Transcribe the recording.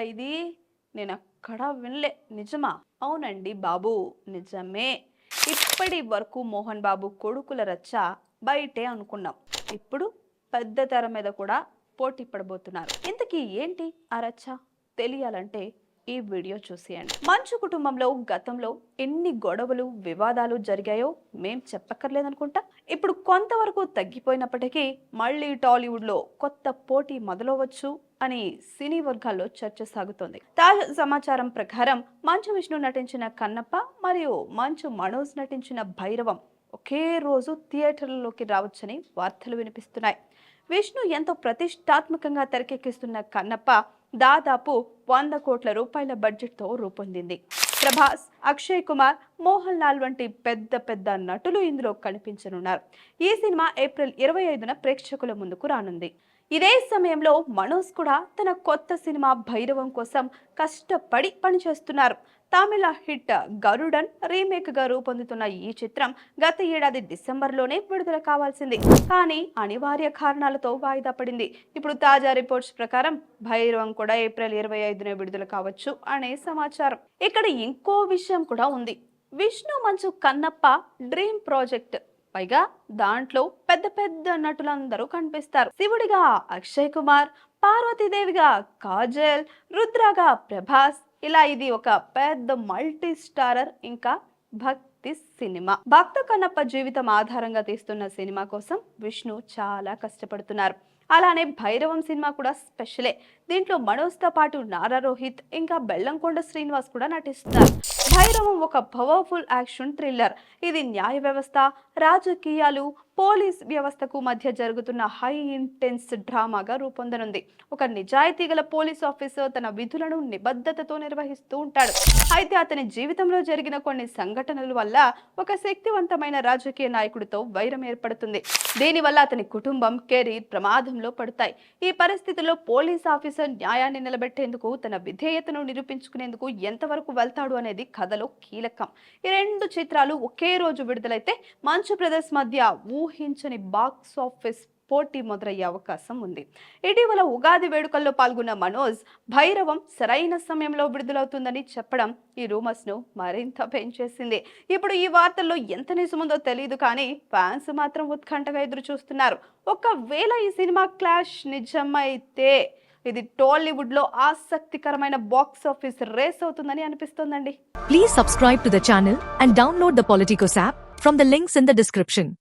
ఇది? నేను అక్కడా వినలే. నిజమా? అవునండి బాబు నిజమే. ఇప్పటి వరకు మోహన్ బాబు కొడుకుల రచ్చ బయటే అనుకున్నాం. ఇప్పుడు పెద్ద తెర మీద కూడా పోటీ పడబోతున్నారు. ఇంతకీ ఏంటి ఆ రచ్చ? తెలియాలంటే ఈ వీడియో చూసేయండి. మంచు కుటుంబంలో గతంలో ఎన్ని గొడవలు వివాదాలు జరిగాయో మేం చెప్పక్కర్లేదనుకుంటా? ఇప్పుడు కొంతవరకు తగ్గిపోయినప్పటికీ మళ్ళీ టాలీవుడ్లో కొత్త పోటీ మొదలవచ్చు అని సినీ వర్గాల్లో చర్చ సాగుతోంది. తాజా సమాచారం ప్రకారం మంచు విష్ణు నటించిన కన్నప్ప మరియు మంచు మనోజ్ నటించిన భైరవం ఒకే రోజు థియేటర్లలోకి రావచ్చని వార్తలు వినిపిస్తున్నాయి. విష్ణు ఎంతో ప్రతిష్టాత్మకంగా తెరకెక్కిస్తున్న కన్నప్ప దాదాపు వంద కోట్ల రూపాయల బడ్జెట్తో రూపొందింది. ప్రభాస్ అక్షయ్ కుమార్ మోహన్ లాల్ వంటి పెద్ద పెద్ద నటులు ఇందులో కనిపించనున్నారు. ఈ సినిమా ఏప్రిల్ ఇరవై ఐదున ప్రేక్షకుల ముందుకు రానుంది. ఇదే సమయంలో మనోజ్ కూడా తన కొత్త సినిమా భైరవం కోసం కష్టపడి పనిచేస్తున్నారు. తమిళ హిట్ గరుడన్ రీమేక్గా రూపొందుతున్న ఈ చిత్రం గత ఏడాది డిసెంబర్లోనే విడుదల కావాల్సింది. కానీ అనివార్య కారణాలతో వాయిదా పడింది. ఇప్పుడు తాజా రిపోర్ట్స్ ప్రకారం భైరవం కూడా ఏప్రిల్ ఇరవై ఐదునే విడుదల కావచ్చు అనే సమాచారం. ఇక్కడ ఇంకో విషయం కూడా ఉంది. విష్ణు మంచు కన్నప్ప డ్రీమ్ ప్రాజెక్ట్ పైగా దాంట్లో పెద్ద పెద్ద నటులందరూ కనిపిస్తారు. శివుడిగా అక్షయ్ కుమార్ పార్వతీదేవిగా కాజల్ రుద్రగా ప్రభాస్. ఇలా ఇది ఒక పెద్ద మల్టీ స్టారర్ ఇంకా భక్తి సినిమా. భక్త కన్నప్ప జీవితం ఆధారంగా తీస్తున్న సినిమా కోసం విష్ణు చాలా కష్టపడుతున్నారు. అలానే భైరవం సినిమా కూడా స్పెషలే. దీంట్లో మనోజ్తో పాటు నారా రోహిత్ ఇంకా బెల్లంకొండ శ్రీనివాస్ కూడా నటిస్తున్నారు. భైరవం ఒక పవర్ఫుల్ యాక్షన్ థ్రిల్లర్ ఇది న్యాయ వ్యవస్థ రాజకీయాలు పోలీస్ వ్యవస్థకు మధ్య జరుగుతున్న హై ఇంటెన్స్ డ్రామాగా రూపొందనుంది. ఒక నిజాయితీ గల పోలీస్ ఆఫీసర్ తన విధులను నిబద్ధతతో నిర్వహిస్తూ ఉంటాడు. అయితే అతని జీవితంలో జరిగిన కొన్ని సంఘటనల వల్ల ఒక శక్తివంతమైన రాజకీయ నాయకుడితో వైరం ఏర్పడుతుంది. దీనివల్ల అతని కుటుంబం కెరీర్ ప్రమాదంలో పడతాయి. ఈ పరిస్థితుల్లో పోలీస్ ఆఫీసర్ న్యాయాన్ని నిలబెట్టేందుకు తన విధేయతను నిరూపించుకునేందుకు ఎంతవరకు వెళ్తాడు అనేది కథలో కీలకం. ఈ రెండు చిత్రాలు ఒకే రోజు విడుదలైతే మంచు బ్రదర్స్ మధ్య ఊహించని బాక్స్ ఆఫీస్ పోటీ మొదలయ్యే అవకాశం ఉంది. ఇటీవల ఉగాది వేడుకల్లో పాల్గొన్న మనోజ్ భైరవం సరైన సమయంలో విడుదలవుతుందని చెప్పడం ఈ రూమర్స్ను మరింత పెంచేసింది. ఇప్పుడు ఈ వార్తల్లో ఎంత నిజముందో తెలియదు కానీ ఫ్యాన్స్ మాత్రం ఉత్కంఠగా ఎదురు చూస్తున్నారు ఒకవేళ ఈ సినిమా క్లాష్ నిజమైతే ఇది టాలీవుడ్లో ఆసక్తికరమైన బాక్స్ ఆఫీస్ రేస్ అవుతుందని అనిపిస్తోందండి. Please subscribe to the and download the Politicos app from the links in the description